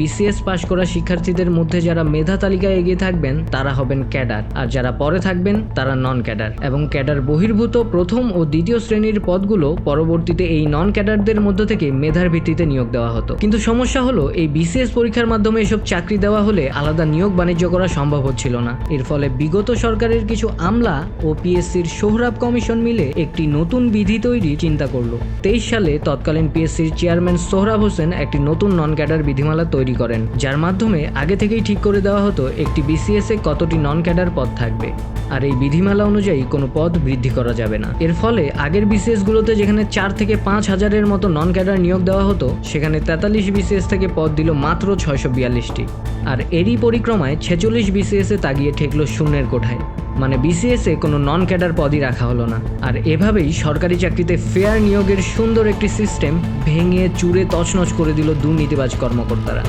BCS পাশ করা শিক্ষার্থীদের মধ্যে যারা মেধা তালিকায় এগিয়ে থাকবেন, তারা হবেন ক্যাডার। আর যারা পরে থাকবেন, তারা নন ক্যাডার এবং ক্যাডার বহির্ভূত প্রথম ও দ্বিতীয় শ্রেণির পদগুলো পরবর্তীতে এই নন ক্যাডারদের মধ্য থেকে মেধার ভিত্তিতে নিয়োগ দেওয়া হতো। কিন্তু সমস্যা হলো, এই বিসিএস পরীক্ষার মাধ্যমে এসব চাকরি দেওয়া হলে আলাদা নিয়োগ বাণিজ্য করা সম্ভব হচ্ছিল না। এর ফলে বিগত সরকারের কিছু আমলা ও পিএসসির সোহরাব কমিশন মিলে একটি নতুন বিধি তৈরি চিন্তা করল। তেইশ সালে তৎকালীন পিএসসির চেয়ারম্যান সোহরাব হোসেন একটি নতুন নন ক্যাডার বিধিমালা তৈরি করেন, যার মাধ্যমে আগে থেকেই ঠিক করে দেওয়া হতো একটি বিসিএস কতটি নন ক্যাডার পদ থাকবে। আর এই বিধিমালা অনুযায়ী কোনো পদ বৃদ্ধি করা যাবে না। এর ফলে আগের বিসিএস গুলোতে যেখানে চার থেকে পাঁচ হাজারের মতো নন ক্যাডার নিয়োগ দেওয়া হতো, সেখানে তেতাল্লিশ বিসিএস থেকে পদ দিল মাত্র ছয়শো বিয়াল্লিশটি। আর এরই পরিক্রমায় ছেচল্লিশ বিসিএস এ তাগিয়ে ঠেকলো শূন্যের কোঠায়। মানে বিসিএস এ কোনো নন ক্যাডার পদই রাখা হলো না। আর এভাবেই সরকারি চাকরিতে ফেয়ার নিয়োগের সুন্দর একটি সিস্টেম ভেঙে চুরে তছনছ করে দিল দুর্নীতিবাজ কর্মকর্তারা।